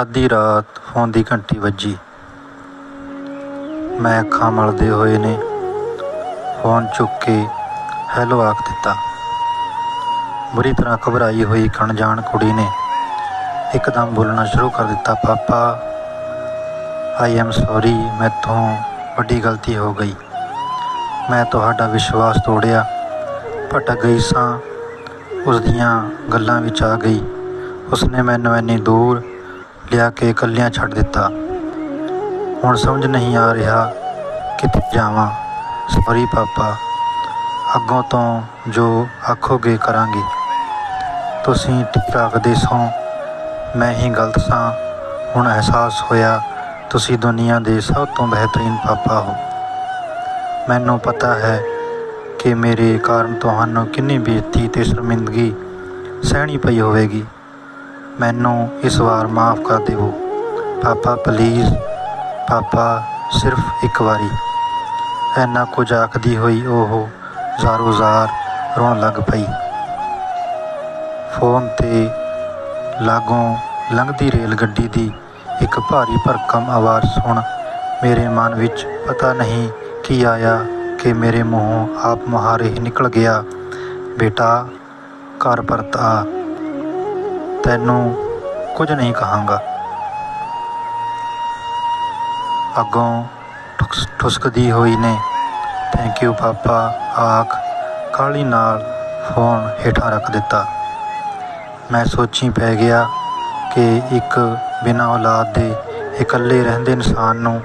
ਅੱਧੀ ਰਾਤ ਫੋਨ ਦੀ ਘੰਟੀ ਵੱਜੀ। ਮੈਂ ਅੱਖਾਂ ਮਲਦੇ ਹੋਏ ਨੇ ਫੋਨ ਚੁੱਕ ਕੇ ਹੈਲੋ ਆਖ ਦਿੱਤਾ। ਬੁਰੀ ਤਰ੍ਹਾਂ ਘਬਰਾਈ ਹੋਈ ਇੱਕ ਕੁੜੀ ਨੇ ਇੱਕਦਮ ਬੋਲਣਾ ਸ਼ੁਰੂ ਕਰ ਦਿੱਤਾ, ਪਾਪਾ ਆਈ ਐਮ ਸੌਰੀ ਮੈਥੋਂ ਵੱਡੀ ਗਲਤੀ ਹੋ ਗਈ। ਮੈਂ ਤੁਹਾਡਾ ਵਿਸ਼ਵਾਸ ਤੋੜਿਆ, ਭਟਕ ਗਈ ਸਾਂ ਉਸ ਦੀਆਂ ਗੱਲਾਂ ਵਿੱਚ ਆ ਗਈ। ਉਸਨੇ ਮੈਨੂੰ ਇੰਨੀ ਦੂਰ ਲਿਆ ਕੇ ਇਕੱਲਿਆਂ ਛੱਡ ਦਿੱਤਾ। ਹੁਣ ਸਮਝ ਨਹੀਂ ਆ ਰਿਹਾ ਕਿੱਥੇ ਜਾਵਾਂ। ਸੌਰੀ ਪਾਪਾ, ਅੱਗੋਂ ਤੋਂ ਜੋ ਆਖੋਗੇ ਕਰਾਂਗੇ। ਤੁਸੀਂ ਠੀਕ ਰੱਖਦੇ ਸੋ, ਮੈਂ ਹੀ ਗਲਤ ਸਾਂ। ਹੁਣ ਅਹਿਸਾਸ ਹੋਇਆ, ਤੁਸੀਂ ਦੁਨੀਆ ਦੇ ਸਭ ਤੋਂ ਬਿਹਤਰੀਨ ਪਾਪਾ ਹੋ। ਮੈਨੂੰ ਪਤਾ ਹੈ ਕਿ ਮੇਰੇ ਕਾਰਨ ਤੁਹਾਨੂੰ ਕਿੰਨੀ ਬੇਇੱਜ਼ਤੀ ਤੇ ਸ਼ਰਮਿੰਦਗੀ ਸਹਿਣੀ ਪਈ ਹੋਵੇਗੀ। ਮੈਨੂੰ ਇਸ ਵਾਰ ਮਾਫ ਕਰ ਦੇਵੋ। ਪਾਪਾ ਪਲੀਜ਼ ਪਾਪਾ, ਸਿਰਫ ਇੱਕ ਵਾਰੀ। ਐਨਾ ਕੁਝ ਆਖਦੀ ਹੋਈ ਉਹ ਜ਼ਾਰੋ-ਜ਼ਾਰ ਰੋਣ ਲੱਗ ਪਈ। ਫੋਨ ਤੇ ਲਾਗੋਂ ਲੰਘਦੀ ਰੇਲ ਗੱਡੀ ਦੀ ਇੱਕ ਭਾਰੀ ਭਰਕਮ ਆਵਾਜ਼ ਸੁਣ ਮੇਰੇ ਮਨ ਵਿੱਚ ਪਤਾ ਨਹੀਂ ਕੀ ਆਇਆ ਕਿ ਮੇਰੇ ਮੂੰਹੋਂ ਆਪ ਮੁਹਾਰੇ ਹੀ ਨਿਕਲ ਗਿਆ, ਬੇਟਾ, ਘਰ ਪਰਤ ਆ। ਤੈਨੂੰ ਕੁਝ ਨਹੀਂ ਕਹਾਂਗਾ। ਅੱਗੋਂ ਠੁਸ- ਠੁਸਕਦੀ ਹੋਈ ਨੇ। ਥੈਂਕ ਯੂ ਪਾਪਾ। ਆਖ ਕਾਲੀ ਨਾਲ ਫੋਨ ਹੇਠਾਂ ਰੱਖ ਦਿੱਤਾ। ਮੈਂ ਸੋਚੀ ਪੈ ਗਿਆ ਕਿ ਇੱਕ ਬਿਨਾਂ ਔਲਾਦ ਦੇ ਇਕੱਲੇ ਰਹਿੰਦੇ ਇਨਸਾਨ ਨੂੰ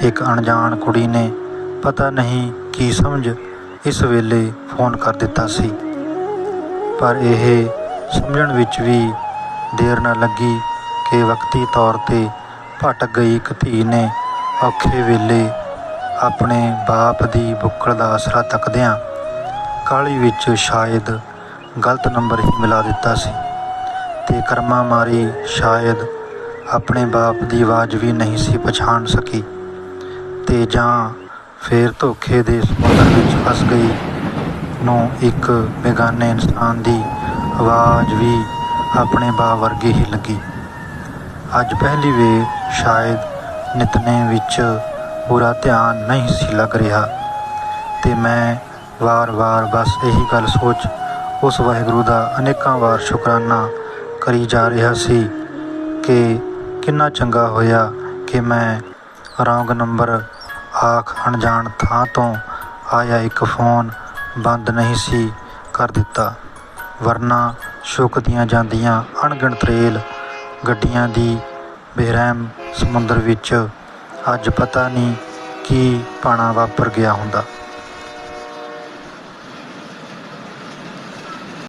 ਇੱਕ ਅਣਜਾਣ ਕੁੜੀ ਨੇ ਪਤਾ ਨਹੀਂ ਕੀ ਸਮਝ ਇਸ ਵੇਲੇ ਫੋਨ ਕਰ ਦਿੱਤਾ ਸੀ। ਪਰ ਇਹ ਸਮਝਣ ਵਿੱਚ ਵੀ ਦੇਰ ਨਾ ਲੱਗੀ ਕਿ ਵਕਤੀ ਤੌਰ ਤੇ ਭਟਕ ਗਈ ਇੱਕ ਧੀ ਨੇ ਔਖੇ ਵੇਲੇ ਆਪਣੇ ਬਾਪ ਦੀ ਬੁੱਕਲ ਦਾ ਆਸਰਾ ਤੱਕਦਿਆਂ ਕਾਹਲੀ ਵਿੱਚ ਸ਼ਾਇਦ ਗਲਤ ਨੰਬਰ ਹੀ ਮਿਲਾ ਦਿੱਤਾ ਸੀ ਤੇ ਕਰਮਾ ਮਾਰੀ ਸ਼ਾਇਦ ਆਪਣੇ ਬਾਪ ਦੀ ਆਵਾਜ਼ ਵੀ ਨਹੀਂ ਸੀ ਪਛਾਣ ਸਕੀ ਤੇ ਜਾਂ ਫੇਰ ਧੋਖੇ ਦੇ ਸਮੁੰਦਰ ਵਿੱਚ ਫਸ ਗਈ ਨੂੰ ਇੱਕ ਬੇਗਾਨੇ ਇਨਸਾਨ ਦੀ ਆਵਾਜ਼ ਵੀ ਆਪਣੇ ਬਾਪ ਵਰਗੀ ਹੀ ਲੱਗੀ। ਅੱਜ ਪਹਿਲੀ ਵੇ ਸ਼ਾਇਦ ਨਿਤਨੇ ਵਿੱਚ ਪੂਰਾ ਧਿਆਨ ਨਹੀਂ ਸੀ ਲੱਗ ਰਿਹਾ। ਤੇ ਮੈਂ ਵਾਰ-ਵਾਰ ਬਸ ਇਹੀ ਗੱਲ ਸੋਚ ਉਸ ਵਾਹਿਗੁਰੂ ਦਾ ਅਨੇਕਾਂ ਵਾਰ ਸ਼ੁਕਰਾਨਾ ਕਰੀ ਜਾ ਰਿਹਾ ਸੀ ਕਿ ਕਿੰਨਾ ਚੰਗਾ ਹੋਇਆ ਕਿ ਮੈਂ ਰੌਂਗ ਨੰਬਰ ਆਖ ਅਣਜਾਣ ਥਾਂ ਤੋਂ ਆਇਆ ਇੱਕ ਫੋਨ ਬੰਦ ਨਹੀਂ ਸੀ ਕਰ ਦਿੱਤਾ। ਵਰਨਾ ਸ਼ੁਕਦੀਆਂ ਜਾਂਦੀਆਂ ਅਣਗਿਣਤ ਰੇਲ ਗੱਡੀਆਂ ਦੀ ਬੇਰਹਿਮ ਸਮੁੰਦਰ ਵਿੱਚ ਅੱਜ ਪਤਾ ਨਹੀਂ ਕੀ ਭਾਣਾ ਵਾਪਰ ਗਿਆ ਹੁੰਦਾ।